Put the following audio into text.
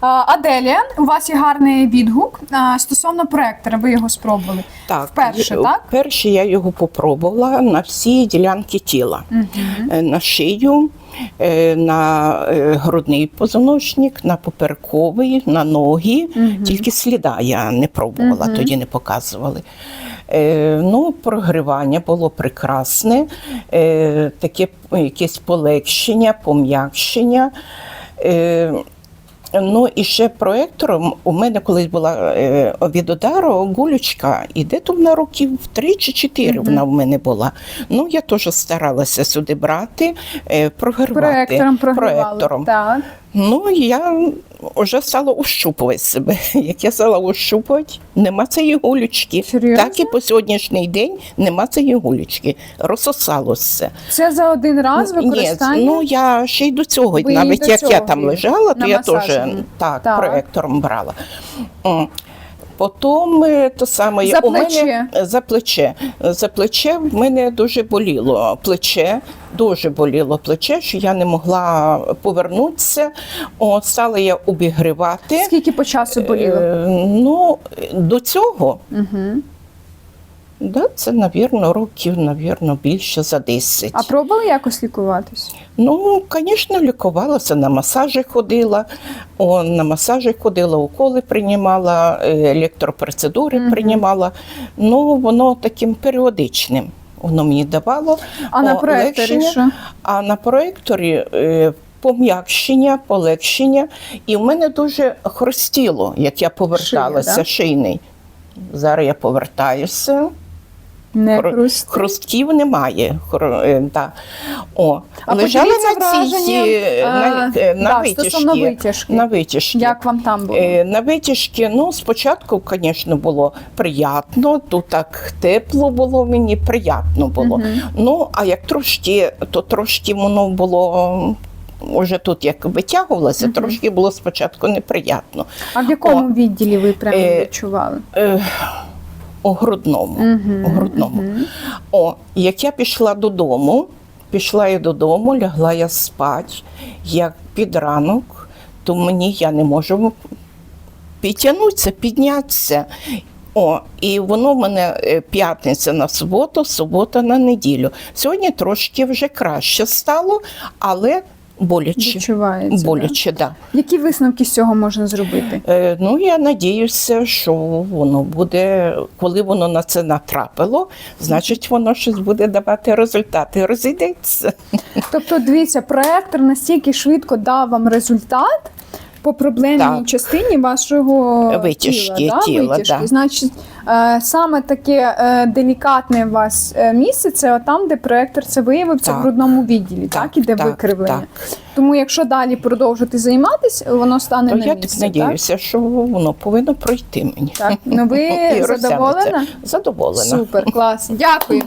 Аделія, у вас є гарний відгук стосовно проектора. Ви його спробували. Так, Вперше, так? Вперше я його попробувала на всі ділянки тіла. Е, На шию, е, на е, грудний позвоночник, на поперековий, на ноги. Тільки сліда я не пробувала, тоді не показували. Ну, прогрівання було прекрасне, таке якесь полегшення, пом'якшення. Ну і ще проектором у мене колись була е, від удару гулючка, і де то вона років три чи чотири вона в мене була. Ну я теж старалася сюди брати, е, програвати Проектором проектором. Так. Ну я вже стала ущупувати себе. Як я стала ущупувати, нема цієї гулючки. Серйозно? Так і по сьогоднішній день нема цієї гулючки. Розсосалося. Це за один раз Ні, ну я ще й до цього, Ви навіть до як я там лежала, то я теж так, Так. проектором брала. Потім е, то саме За у мене плече. за плече. За плече в мене дуже боліло плече, дуже боліло плече, що я не могла повернутися. О, стала я обігрівати. Скільки по часу боліло? Е, ну, до цього, Угу. Да, це, навірно, років, навірно, більше за 10. А пробували якось лікуватись? Ну, звісно, лікувалася, на масажі ходила, о, на масажі ходила, уколи приймала, е, електропроцедури приймала. Ну, воно таким періодичним. Воно мені давало. А на о, проекторі легшення. що? А на проекторі е, пом'якшення, полегшення. І в мене дуже хрустіло, як я поверталася, Шия, да? шийний. Зараз я повертаюся. Не Хру- хрустить? Хрустків немає. Хру- е, да. О, А поділіться на цій, е, на, е, е, на да, витяжки. На витяжки. Як вам там було? Е, На витяжки, ну, спочатку, звісно, було приємно, тут так тепло було мені, приємно було. Ну, а як трошки, то трошки воно було. Уже тут як витягувалося, трошки було спочатку неприємно. А в якому відділі ви прямо е, відчували? Е, у грудному. У грудному. О, як я пішла додому, пішла я додому, лягла я спати, як під ранок, то мені я не можу підтягнутися, піднятися. О, і воно в мене е, п'ятниця на суботу, субота на неділю. Сьогодні трошки вже краще стало, але боляче. Відчувається, Боляче, да? Да. Які висновки з цього можна зробити? Е, Ну, я надіюся, що воно буде, коли воно на це натрапило, значить воно щось буде давати результати. Розійдеться. Тобто, дивіться, проектор настільки швидко дав вам результат по проблемній Так. частині вашого Витяжки, тіла. тіла, да? Витяжки. да. Значить, е, саме таке е, делікатне у вас е, місце це там, де проектор це виявив, це в грудному відділі, так, Так, іде так, викривлення. так. Тому, якщо далі продовжувати займатися, воно стане То на я місце. Так? надіюся, що воно повинно пройти мені. Так. Ну ви задоволена? Задоволена. Супер, клас. Дякую.